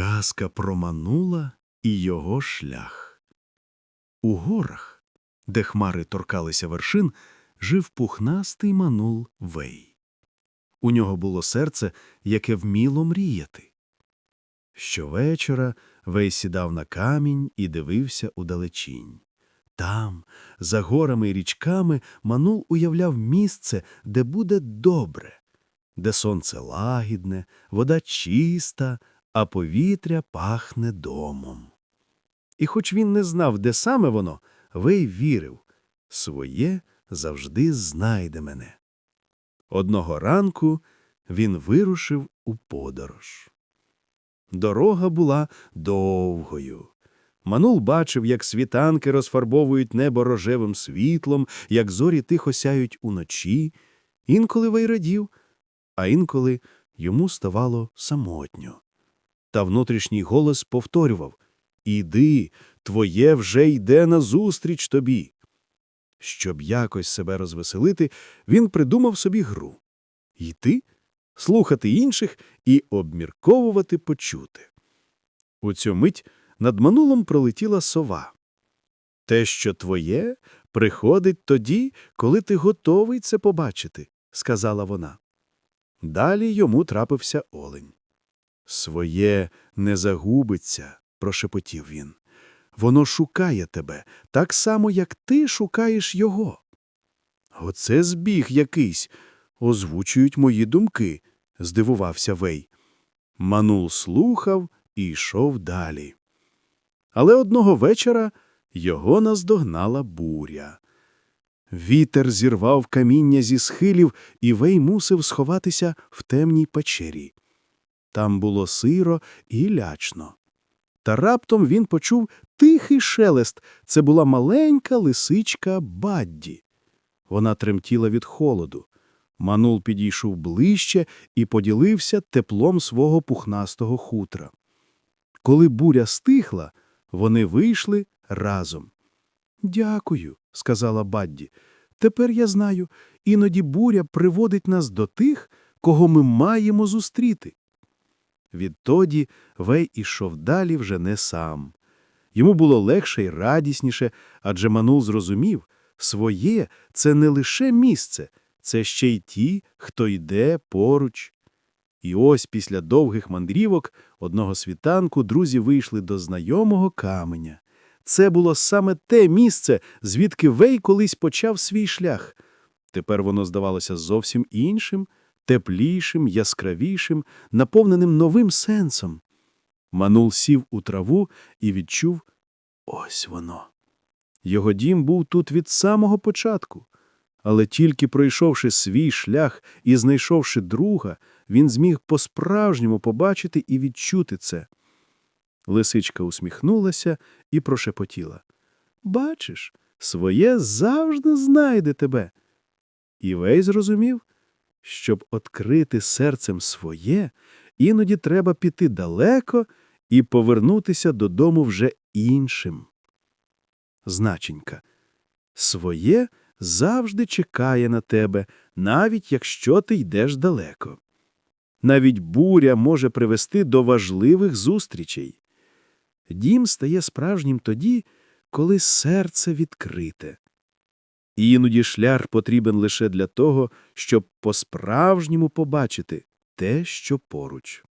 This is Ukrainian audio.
Казка проманула і його шлях. У горах, де хмари торкалися вершин, жив пухнастий манул Вей. У нього було серце, яке вміло мріяти. Щовечора Вей сідав на камінь і дивився удалечінь. Там, за горами і річками, Манул уявляв місце, де буде добре, де сонце лагідне, вода чиста, а повітря пахне домом. І хоч він не знав, де саме воно, Вей вірив — своє завжди знайде мене. Одного ранку він вирушив у подорож. Дорога була довгою. Манул бачив, як світанки розфарбовують небо рожевим світлом, як зорі тихо сяють уночі. Інколи Вей а інколи йому ставало самотньо. Та внутрішній голос повторював Іди, твоє вже йде назустріч тобі. Щоб якось себе розвеселити, він придумав собі гру йти, слухати інших і обмірковувати почути. У цю мить над манулом пролетіла сова. Те, що твоє, приходить тоді, коли ти готовий це побачити, сказала вона. Далі йому трапився олень. Своє не загубиться, прошепотів він. Воно шукає тебе так само, як ти шукаєш його. Оце збіг якийсь, озвучують мої думки, здивувався Вей. Манул слухав і йшов далі. Але одного вечора його наздогнала буря. Вітер зірвав каміння зі схилів, і Вей мусив сховатися в темній печері. Там було сиро і лячно. Та раптом він почув тихий шелест. Це була маленька лисичка Бадді. Вона тремтіла від холоду. Манул підійшов ближче і поділився теплом свого пухнастого хутра. Коли буря стихла, вони вийшли разом. Дякую, сказала Бадді. Тепер я знаю, іноді буря приводить нас до тих, кого ми маємо зустріти. Відтоді Вей ішов далі вже не сам. Йому було легше й радісніше, адже Манул зрозумів, своє це не лише місце, це ще й ті, хто йде поруч. І ось після довгих мандрівок одного світанку друзі вийшли до знайомого каменя. Це було саме те місце, звідки Вей колись почав свій шлях. Тепер воно здавалося зовсім іншим, теплішим, яскравішим, наповненим новим сенсом. Манул сів у траву і відчув ось воно. Його дім був тут від самого початку. Але тільки пройшовши свій шлях і знайшовши друга, він зміг по-справжньому побачити і відчути це. Лисичка усміхнулася і прошепотіла. Бачиш, своє завжди знайде тебе. І Вей зрозумів, щоб открити серцем своє, іноді треба піти далеко і повернутися додому вже іншим. Значенька. Своє завжди чекає на тебе, навіть якщо ти йдеш далеко. Навіть буря може привести до важливих зустрічей. Дім стає справжнім тоді, коли серце відкрите. Іноді шлях потрібен лише для того, щоб по-справжньому побачити те, що поруч.